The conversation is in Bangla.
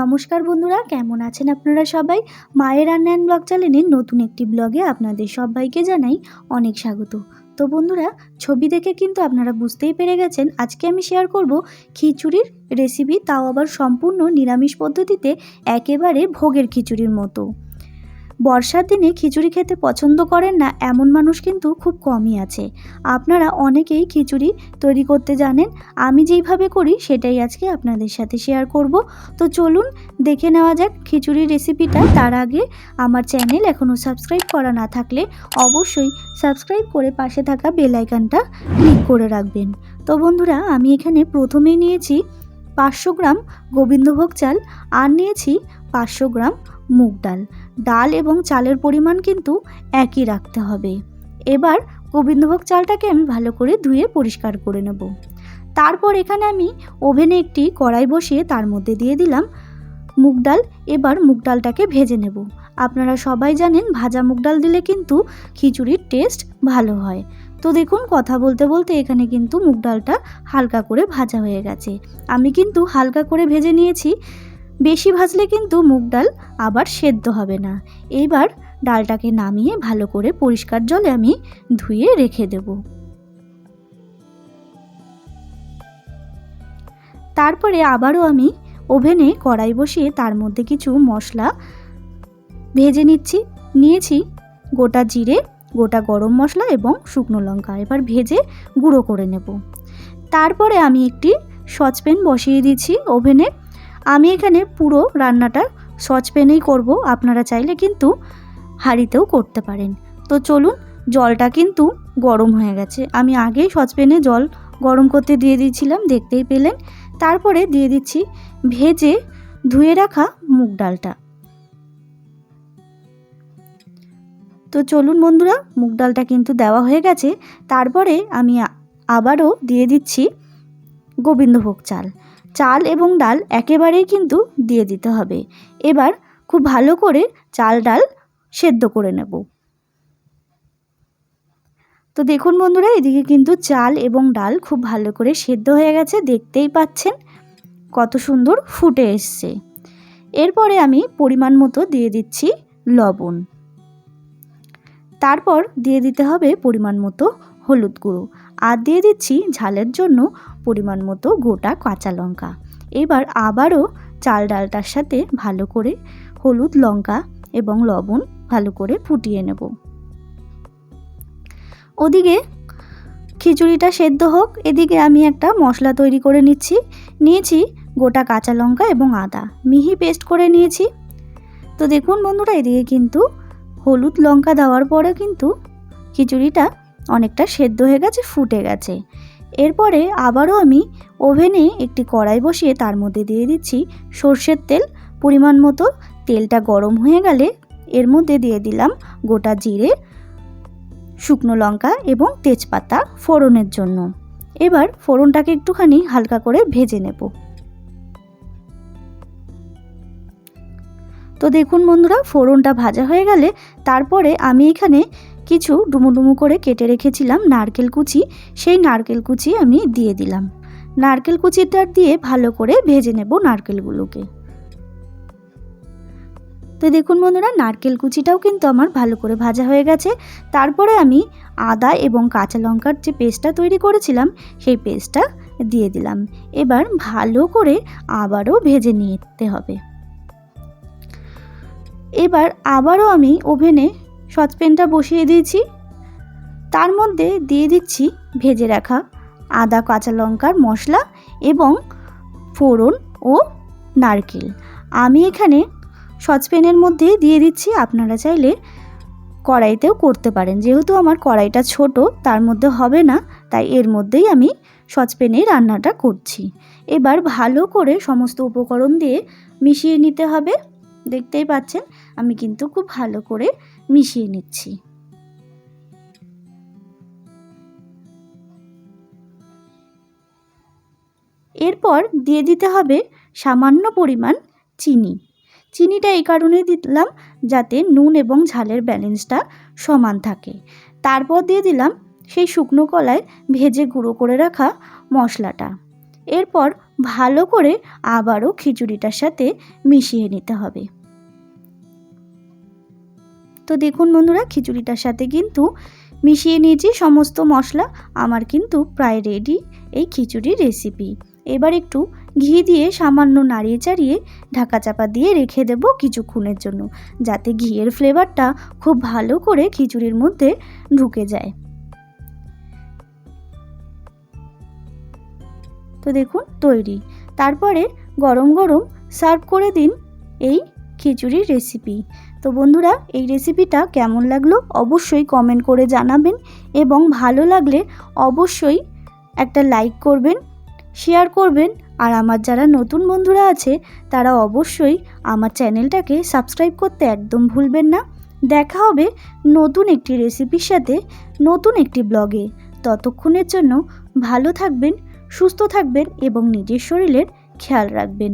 নমস্কার বন্ধুরা, কেমন আছেন আপনারা সবাই? মায়ের রান্নায়ন ব্লগ চ্যানেলের নতুন একটি ব্লগে আপনাদের সবাইকে জানাই অনেক স্বাগত। তো বন্ধুরা, ছবি দেখে কিন্তু আপনারা বুঝতেই পেরে গেছেন, আজকে আমি শেয়ার করব খিচুড়ির রেসিপি তাও আবার সম্পূর্ণ নিরামিষ পদ্ধতিতে একেবারে ভোগের খিচুড়ির মতো। বর্ষার দিনে খিচুড়ি খেতে পছন্দ করেন না এমন মানুষ কিন্তু খুব কমই আছে। আপনারা অনেকেই খিচুড়ি তৈরি করতে জানেন, আমি যেইভাবে করি সেটাই আজকে আপনাদের সাথে শেয়ার করব। তো চলুন দেখে নেওয়া যাক খিচুড়ির রেসিপিটা তার আগে আমার চ্যানেল এখনও সাবস্ক্রাইব করা না থাকলে অবশ্যই সাবস্ক্রাইব করে পাশে থাকা বেল আইকনটা ক্লিক করে রাখবেন। তো বন্ধুরা, আমি এখানে প্রথমেই নিয়েছি পাঁচশো গ্রাম গোবিন্দভোগ চাল আর নিয়েছি পাঁচশো গ্রাম মুগ ডাল। ডাল এবং চালের পরিমাণ কিন্তু একই রাখতে হবে। এবার গোবিন্দভোগ চালটাকে আমি ভালো করে ধুয়ে পরিষ্কার করে নেব। তারপর এখানে আমি ওভেনে একটি কড়াই বসিয়ে তার মধ্যে দিয়ে দিলাম মুগ ডাল। এবার মুগ ডালটাকে ভেজে নেব। আপনারা সবাই জানেন ভাজা মুগ ডাল দিলে কিন্তু খিচুড়ির টেস্ট ভালো হয়। তো দেখুন, কথা বলতে বলতে এখানে কিন্তু মুগ ডালটা হালকা করে ভাজা হয়ে গেছে। আমি কিন্তু হালকা করে ভেজে নিয়েছি। বেশি ভাজলে কিন্তু মুগ ডাল আবার সেদ্ধ হবে না। এইবার ডালটাকে নামিয়ে ভালো করে পরিষ্কার জলে আমি ধুয়ে রেখে দেব। তারপরে আবারও আমি ওভেনে কড়াই বসিয়ে তার মধ্যে কিছু মশলা ভেজে নিচ্ছি। নিয়েছি গোটা জিরে, গোটা গরম মশলা এবং শুকনো লঙ্কা। এবার ভেজে গুঁড়ো করে নেব। তারপরে আমি একটি সসপ্যান বসিয়ে দিচ্ছি ওভেনে। আমি এখানে পুরো রান্নাটা সসপ্যানেই করব, আপনারা চাইলে কিন্তু হাঁড়িতেও করতে পারেন। তো চলুন, জলটা কিন্তু গরম হয়ে গেছে। আমি আগেই সসপ্যানে জল গরম করতে দিয়ে দিয়েছিলাম, দেখতেই পেলেন। তারপরে দিয়ে দিচ্ছি ভেজে ধুয়ে রাখা মুগ ডালটা। তো চলুন বন্ধুরা, মুগ ডালটা কিন্তু দেওয়া হয়ে গেছে। তারপরে আমি আবারও দিয়ে দিচ্ছি গোবিন্দভোগ চাল। চাল এবং ডাল একেবারেই কিন্তু দিয়ে দিতে হবে। এবার খুব ভালো করে চাল ডাল সেদ্ধ করে নেব। তো দেখুন বন্ধুরা, এদিকে কিন্তু চাল এবং ডাল খুব ভালো করে সেদ্ধ হয়ে গেছে, দেখতেই পাচ্ছেন কত সুন্দর ফুটে এসছে। এরপরে আমি পরিমাণ মতো দিয়ে দিচ্ছি লবণ। তারপর দিয়ে দিতে হবে পরিমাণ মতো হলুদ গুঁড়ো। আর দিয়ে দিচ্ছি ঝালের জন্য পরিমাণ মতো গোটা কাঁচা লঙ্কা। এবার আবারও চাল ডালটার সাথে ভালো করে হলুদ লঙ্কা এবং লবণ ভালো করে ফুটিয়ে নেব। ওদিকে খিচুড়িটা সেদ্ধ হোক, এদিকে আমি একটা মশলা তৈরি করে নিচ্ছি। নিয়েছি গোটা কাঁচা লঙ্কা এবং আদা। মিহি পেস্ট করে নিয়েছি। তো দেখুন বন্ধুরা, এদিকে কিন্তু হলুদ লঙ্কা দেওয়ার পরে কিন্তু খিচুড়িটা অনেকটা সেদ্ধ হয়ে গেছে, ফুটে গেছে। এরপরে আবারও আমি ওভেনে একটি কড়াই বসিয়ে তার মধ্যে দিয়ে দিচ্ছি সর্ষের তেল। পরিমাণ মতো তেলটা গরম হয়ে গেলে এর মধ্যে দিয়ে দিলাম গোটা জিরে, শুকনো লঙ্কা এবং তেজপাতা ফোড়নের জন্য। এবার ফোড়নটাকে একটুখানি হালকা করে ভেজে নেব। তো দেখুন বন্ধুরা, ফোড়নটা ভাজা হয়ে গেলে তারপরে আমি এখানে কিছু ডুমো ডুমো করে কেটে রেখেছিলাম নারকেল কুচি, সেই নারকেল কুচি আমি দিয়ে দিলাম। নারকেল কুচিটা দিয়ে ভালো করে ভেজে নেব নারকেলগুলোকে। তো দেখুন বন্ধুরা, নারকেল কুচিটাও কিন্তু আমার ভালো করে ভাজা হয়ে গেছে। তারপরে আমি আদা এবং কাঁচা লঙ্কার যে পেস্টটা তৈরি করেছিলাম, সেই পেস্টটা দিয়ে দিলাম। এবার ভালো করে আবারও ভেজে নিতে হবে। এবার আবারও আমি ওভেনে সসপ্যানটা বসিয়ে দিয়েছি। তার মধ্যে দিয়ে দিচ্ছি ভেজে রাখা আদা, কাঁচা লঙ্কার মশলা এবং ফোড়ন ও নারকেল। আমি এখানে সসপ্যানের মধ্যে দিয়ে দিচ্ছি, আপনারা চাইলে কড়াইতেও করতে পারেন। যেহেতু আমার কড়াইটা ছোট, তার মধ্যে হবে না, তাই এর মধ্যেই আমি সসপ্যানে রান্নাটা করছি। এবার ভালো করে সমস্ত উপকরণ দিয়ে মিশিয়ে নিতে হবে। দেখতেই পাচ্ছেন, আমি কিন্তু খুব ভালো করে মিশিয়ে নিচ্ছি। এরপর দিয়ে দিতে হবে সামান্য পরিমাণ চিনি। চিনিটা এই কারণে দিলাম যাতে নুন এবং ঝালের ব্যালেন্সটা সমান থাকে। তারপর দিয়ে দিলাম সেই শুকনো কলায় ভেজে গুঁড়ো করে রাখা মশলাটা। এরপর ভালো করে আবারও খিচুড়িটার সাথে মিশিয়ে নিতে হবে। তো দেখুন বন্ধুরা, খিচুড়িটার সাথে কিন্তু মিশিয়ে নিয়েছি সমস্ত মশলা। আমার কিন্তু প্রায় রেডি এই খিচুড়ির রেসিপি এবার একটু ঘি দিয়ে সামান্য নাড়িয়ে চাড়িয়ে ঢাকা চাপা দিয়ে রেখে দেব কিছুক্ষণের জন্য, যাতে ঘিয়ের ফ্লেভারটা খুব ভালো করে খিচুড়ির মধ্যে ঢুকে যায়। তো দেখুন, তৈরি। তারপরে গরম গরম সার্ভ করে দিন এই খিচুড়ির রেসিপি তো বন্ধুরা, এই রেসিপিটা কেমন লাগল অবশ্যই কমেন্ট করে জানাবেন এবং ভালো লাগলে অবশ্যই একটা লাইক করবেন শেয়ার করবেন আর আমার যারা নতুন বন্ধুরা আছে, তারা অবশ্যই আমার চ্যানেলটাকে সাবস্ক্রাইব করতে একদম ভুলবেন না। দেখা হবে নতুন একটি রেসিপির সাথে নতুন একটি ব্লগে ততক্ষণের জন্য ভালো থাকবেন, সুস্থ থাকবেন এবং নিজের শরীরের খেয়াল রাখবেন।